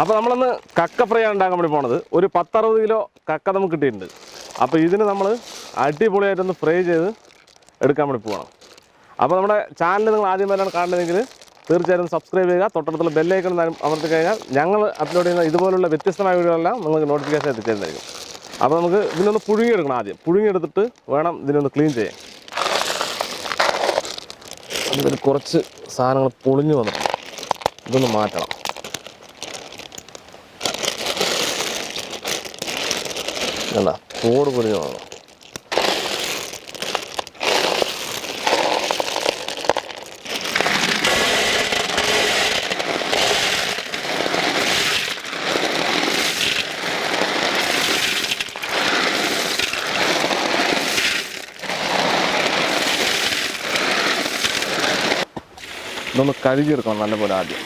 അപ്പോൾ നമ്മളൊന്ന് കക്ക ഫ്രൈ ആണ് ഉണ്ടാക്കാൻ വേണ്ടി പോണത്. ഒരു പത്തറുപത് കിലോ കക്ക നമുക്ക് കിട്ടിയിട്ടുണ്ട്. അപ്പോൾ ഇതിന് നമ്മൾ അടിപൊളിയായിട്ടൊന്ന് ഫ്രൈ ചെയ്ത് എടുക്കാൻ വേണ്ടി പോകണം അപ്പോൾ നമ്മുടെ ചാനൽ നിങ്ങൾ ആദ്യം വരെയാണ് കാണുന്നതെങ്കിൽ തീർച്ചയായിട്ടും സബ്സ്ക്രൈബ് ചെയ്യുക. തൊട്ടടുത്തുള്ള ബെല്ലൈക്കൺ അമർത്തി കഴിഞ്ഞാൽ ഞങ്ങൾ അപ്ലോഡ് ചെയ്യുന്ന ഇതുപോലുള്ള വ്യത്യസ്തമായ വീഡിയോകളെല്ലാം നിങ്ങൾക്ക് നോട്ടിഫിക്കേഷൻ എത്തിച്ചേരുന്നതായിരിക്കും അപ്പോൾ നമുക്ക് ഇതിനൊന്ന് പുഴുങ്ങിയെടുക്കണം ആദ്യം. പുഴുങ്ങിയെടുത്തിട്ട് വേണം ഇതിനൊന്ന് ക്ലീൻ ചെയ്യാൻ. ഇതിൽ കുറച്ച് സാധനങ്ങൾ പൊളിഞ്ഞു വന്നിട്ടുണ്ട്. ഇതൊന്ന് മാറ്റണം. അല്ല തോട് പൊളിഞ്ഞു നമ്മൾ കഴുകിയെടുക്കണം നല്ലപോലെ ആദ്യം.